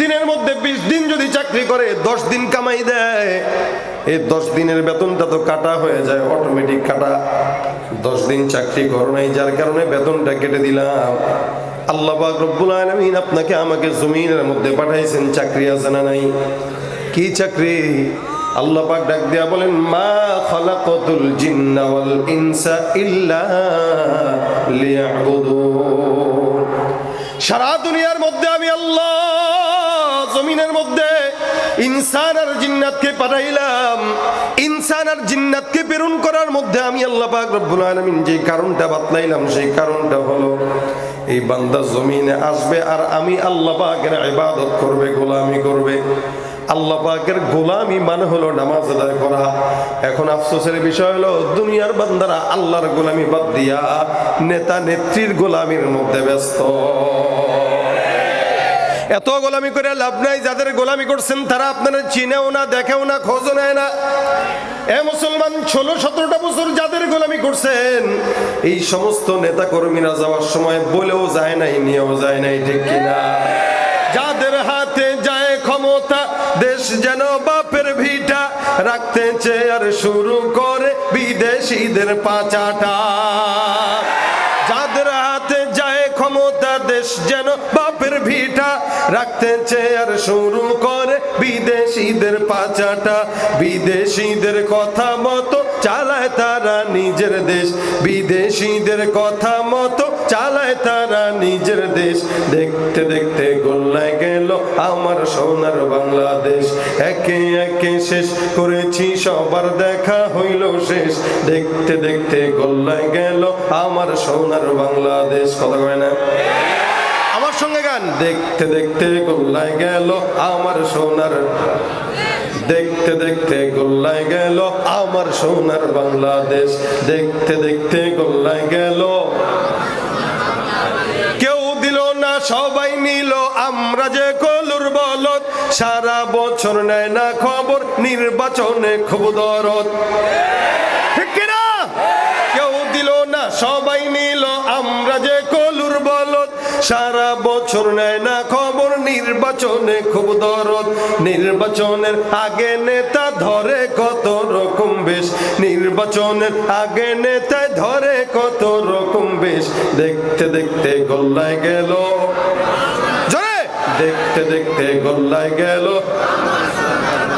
দিনের মধ্যে বিশ দিন যদি চাকরি করে, দশ দিন কামাই দেয়। এই দশ দিনের বেতনটা তো কাটা হয়ে যায় অটোমেটিক কাটা। দশ দিন চাকরি করো নাই, যার কারণে বেতনটা কেটে দিলাম। আল্লাহ রব্বুল আপনাকে আমাকে জমিনের মধ্যে পাঠাইছেন, চাকরি আছে না নাই? কি চাকরি? ডাক দিয়া বলেন, মা ইনসা ইল্লা সারা দুনিয়ার মধ্যে আমি আল্লাহ জমিনের মধ্যে ইনসান আর জিন্নাতকে পাঠাইলাম। ইনসান আর জিন্নাতকে প্রেরণ করার মধ্যে আমি আল্লাহ পাক রব্বুল আলামিন যে কারণটা বাতলাইলাম, সেই কারণটা হলো, এই বান্দা জমিনে আসবে আর আমি আল্লাহ পাকের ইবাদত করবে, গোলামি করবে। আল্লাহ পাকের গোলামি মানে হলো নামাজ আদায় করা। এখন আফসোসের বিষয় হলো, দুনিয়ার বান্দারা আল্লাহর গোলামি বাদ দিয়া নেতা নেত্রীর গোলামির মধ্যে ব্যস্ত। এত গোলামি করে লাভ নাই, যাদের গোলামি করছেন তারা আপনারা চিনেও না, দেখেও না, খোঁজও নেয় না। এ মুসলমান, ষোলো, সতেরোটা বছর যাদের গোলামি করছেন, এই সমস্ত নেতা কর্মীরা যাওয়ার সময় বলেও যায় নাই, নিয়েও যায় নাই, ঠিক কিনা? যাদের হাতে যায় ক্ষমতা, দেশ যেন বাপের ভিটা রাখতে চেয়ার শুরু করে বিদেশিদের পাচাটা। যাদের হাতে যায় ক্ষমতা, দেশ যেন বাপের ভিটা রাখতে চেয়ার শুরু করে বিদেশিদের পাচাটা। বিদেশিদের কথা মতো চালায় তারা নিজের দেশ। বিদেশিদের কথা মতো চালায় তারা নিজের দেশ। দেখতে দেখতে গোল্লায় গেল আমার সোনার বাংলাদেশ। একে একে শেষ করেছি, সবার দেখা হইল শেষ। দেখতে দেখতে গোল্লায় গেল আমার সোনার বাংলাদেশ। কথা কয় না? দেখতে দেখতে গোল্লায় গেল আমার সোনার। দেখতে দেখতে গোল্লায় গেল আমার সোনার বাংলাদেশ। দেখতে দেখতে গোল্লায় গেল। কেউ দিল না, সবাই নিল। আমরা যে কলুর বলত সারা বছর নেয় না খবর, নির্বাচনে খুব দরদ। ঠিক কেউ দিল না, সবাই সারা বছর নেয় না খবর নির্বাচনে খুব দরদ। নির্বাচনের আগে নেতা ধরে কত রকম বেশ। নির্বাচনের আগে নেতা ধরে কত রকম বেশ। দেখতে দেখতে গোল্লায় গেল। দেখতে দেখতে গোল্লায় গেল।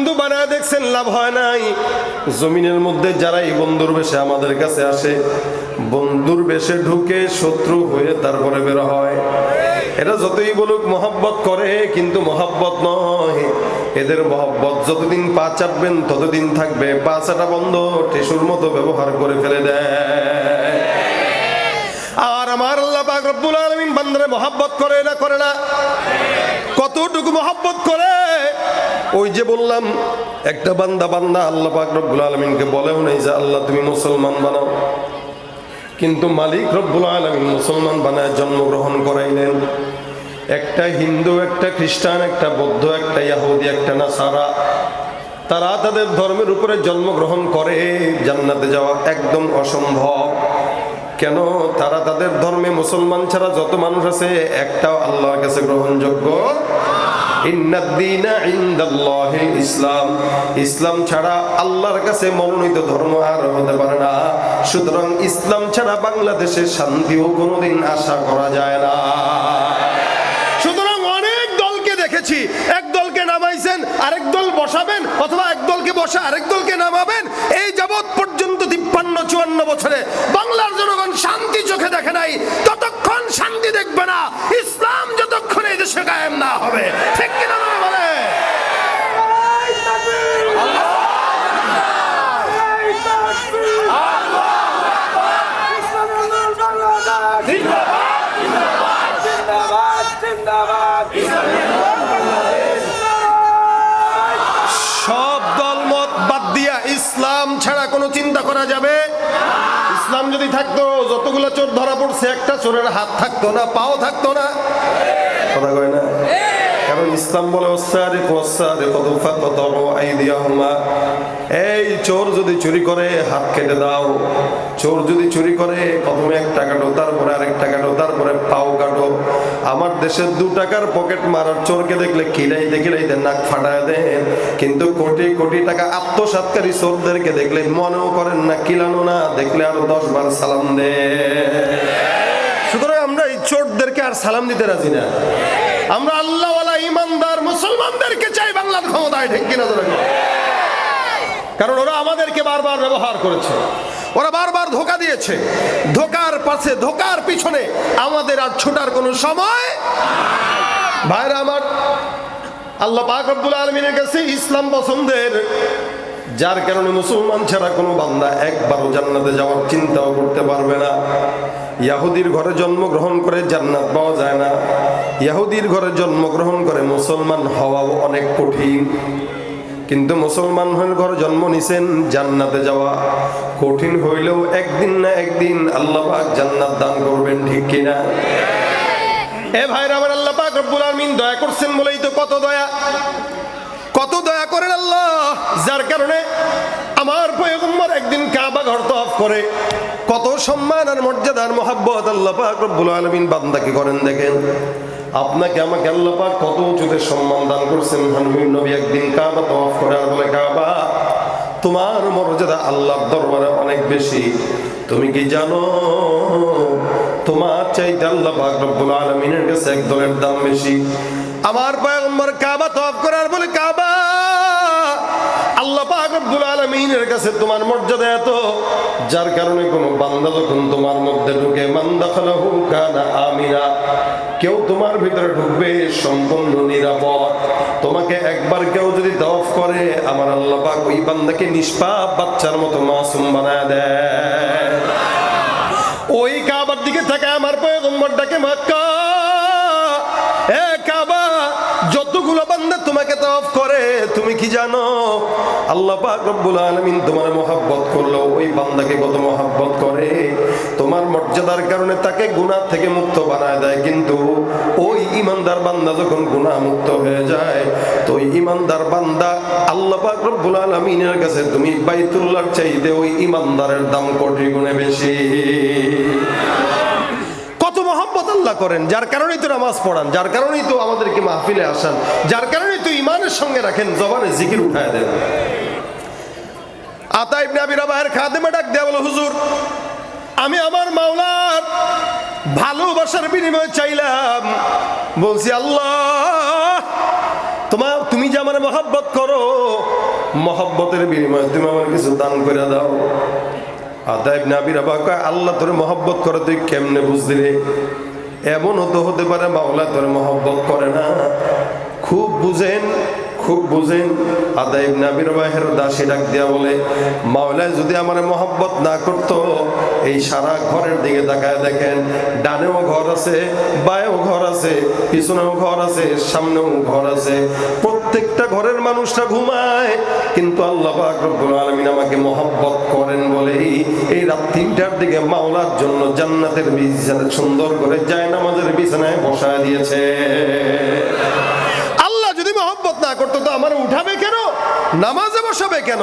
বন্ধু বানায় দেখছেন, লাভ হয় নাই। জমিনের মধ্যে যারা এই বন্ধুর বেশে আমাদের কাছে আসে, বন্ধুর বেশে ঢুকে শত্রু হয়ে তারপরে বের হয়। এটা যতই বলুক মহাব্বত করে, কিন্তু মহাব্বত নয়। এদের মহব্বত যতদিন পা চাপবেন ততদিন থাকবে। পা চাটা বন্ধ টিসুর মতো ব্যবহার করে ফেলে দেয়। আর আমার আল্লাহ রব্বুল আলামিন বান্দারে মহাব্বত করে না করে না। কতটুকু মহাব্বত করে ওই যে বললাম, একটা বান্দা বান্দা আল্লাহ পাক রব্বুল আলামিনকে বলেও নেই যে, আল্লাহ, তুমি মুসলমান বানাও। কিন্তু মালিক রব্বুল আলমিন মুসলমান বানায় জন্মগ্রহণ করাইলেন। একটা হিন্দু, একটা খ্রিস্টান, একটা বৌদ্ধ, একটা ইয়াহুদি, একটা নাসারা, তারা তাদের ধর্মের উপরে জন্মগ্রহণ করে, জান্নাতে যাওয়া একদম অসম্ভব। কেন? তারা তাদের ধর্মে মুসলমান ছাড়া যত মানুষ আছে, একটাও আল্লাহর কাছে গ্রহণযোগ্য ইসলাম। ছাড়া আল্লাহর কাছে মনোনীত ধর্ম আর হতে পারে না। সুতরাং ইসলাম ছাড়া বাংলাদেশে শান্তিও কোনোদিন আশা করা যায় না। অনেক দলকে দেখেছি। এক নামাইছেন, আরেক বসাবেন, অথবা এক দলকে বসে আরেক নামাবেন। এই যাবৎ পর্যন্ত তিপ্পান্ন, চুয়ান্ন বছরে বাংলার জনগণ শান্তি চোখে দেখে নাই। সব দলমত বাদ দিয়া ইসলাম ছাড়া কোনো চিন্তা করা যাবে? ইসলাম যদি থাকতো, যতগুলো চোর ধরা পড়ছে, একটা চোরের হাত থাকতো না, পাও থাকতো না। কথা কয় না? এই চোর যদি চুরি করে, হাত কেটে দাও। চোর যদি চুরি করে, প্রথমে এক তারপরে আরেক তারপরে পাও কাটো। আমার দেশে দু টাকার পকেট মারার চোরকে দেখলে কিরাইতে কিরাইতে নাক ফাটায় দেন কিন্তু কোটি কোটি টাকা আত্মসাৎকারী চোরদেরকে দেখলে মনেও করেন না, কিলানো না। দেখলে আরও দশ বার সালাম দে। সুতরাং আমরা এই চোরদেরকে আর সালাম দিতে রাজি না। আমরা আল্লাহওয়ালা ইমানদার মুসলমানদেরকে চাই বাংলার ক্ষমতায় ঠিক কিনা ধরে কারণ ওরা আমাদেরকে বারবার ব্যবহার করেছে। ওরা বারবার ধোকা দিয়েছে। ধোকার পাশে, ধোকার পিছনে আমাদের আর ছোটার কোনো সময় ভাইরা আমার, আল্লাহ পাক রব্বুল আলমিনের কাছে ইসলাম পছন্দের যার কারণে মুসলমান ছাড়া কোনো বান্দা একবারও জান্নাতে যাওয়ার চিন্তাও করতে পারবে না। ইয়াহুদির ঘরে জন্মগ্রহণ করে জান্নাত পাওয়া যায় না। ইয়াহুদির ঘরে জন্মগ্রহণ করে মুসলমান হওয়াও অনেক কঠিন। কিন্তু মুসলমান হয়ে ঘরে জন্ম নিছেন জান্নাতে যাওয়া। কঠিন হইলেও একদিন না একদিন আল্লাহ পাক জান্নাত দান করবেন ঠিক কিনা এ ভাইরা আমার আল্লাহ পাক রব্বুল আলামিন দয়া করছেন বলেই তো কত দয়া। কত দয়া করেন আল্লাহ। যার কারণে আমার পয়গম্বর একদিন কাবা ঘর তফ করে কত সম্মান আর মর্যাদার মোহাব্বত আল্লাহ পাক রব্বুল আলামিন বান্দাকে করেন দেখেন। আপনাকে আমাকে আল্লাহ পাক কত উঁচুতে সম্মান দান করছেন হানবীর নবী একদিন কাবা তফ করে আর বলে, কাবা, তোমার মর্যাদা আল্লাহর দরবারে অনেক বেশি। তুমি কি জানো, তোমার চাইতে আল্লাহ পাক রব্বুল আলামিনের কাছে এক দলের দাম বেশি। আমার পয়গম্বর কাবা কাবা আল্লাহ পাক রব্বুল আলামিনের কাছে তোমার মর্যাদা এত, যার কারণে বান্দা যখন তোমার মধ্যে ঢুকে আমিনা, কেউ তোমার ভিতরে ঢুকবে সম্পূর্ণ নিরাপদ। তোমাকে একবার কেউ যদি তওয়াফ করে, আমার আল্লাহ পাক ওই বান্দাকে নিষ্পাপ বাচ্চার মতো মাসুম বানায় দেয়। ওই কাবার দিকে থাকে আমার পয়গম্বর ডাকে মক্কা, এ কাবা যতগুলো বান্দা তোমাকে তওয়াফ করে, তুমি কি জানো? আল্লাহ রব্বুল আলামিন তোমার মহব্বত করল। ওই বান্দাকে কত মহব্বত করে। তোমার মর্যাদার কারণে তাকে গুনাহ থেকে মুক্ত বানায় দেয়। কিন্তু ওই ইমানদার বান্দা যখন গুনাহ মুক্ত হয়ে যায়, তো ওই ইমানদার বান্দা আল্লাহ রব্বুল আলামিনের কাছে তুমি বাইতুল্লাহর চাইতে ওই ইমানদারের দাম কোটি গুণে বেশি। মহব্বত আল্লাহ করেন, যার কারণেই তো নামাজ পড়ান, যার কারণেই তো আমাদেরকে মাহফিলে আসান, যার কারণেই তো ইমানের সঙ্গে রাখেন, জবানে জিকির উঠায় দেন। আতা ইবনে আবি রাবাহের খাদেমে ডাক বলো, হুজুর, আমি আমার মাওলার ভালোবাসার বিনিময়ে চাইলাম। বলছি, আল্লাহ, তোমার, তুমি যে আমার মহব্বত করো, মহব্বতের বিনিময়ে তুমি আমার কিছু দান করে দাও। আল্লাহ তোর মহব্বত করে, তুই কেমনে বুঝলি? রে এমন হতে হতে পারে মাওলা তোর মহব্বত করে না। খুব বুঝেন খুব বুঝেন আদাইব নাবির বাহের দাসী ডাক দিয়া বলে, মাওলায় যদি আমার মহব্বত না করতো, এই সারা ঘরের দিকে তাকায় দেখেন, ডানেও ঘর আছে, বায়েও ঘর আছে, পিছনেও ঘর আছে, সামনেও ঘর আছে। প্রত্যেকটা ঘরের মানুষটা ঘুমায়, কিন্তু আল্লাহ পাক রব্বুল আলামিন আমাকে মহব্বত করেন বলেই এই রাত তিনটার দিকে মাওলার জন্য জান্নাতের বিছানা সুন্দর করে যায় নামাজের বিছানায় বসায় দিয়েছে আল্লাহ যদি মহব্বত না করতো তো আমার উঠাবে কেন নামাজে বসাবে কেন?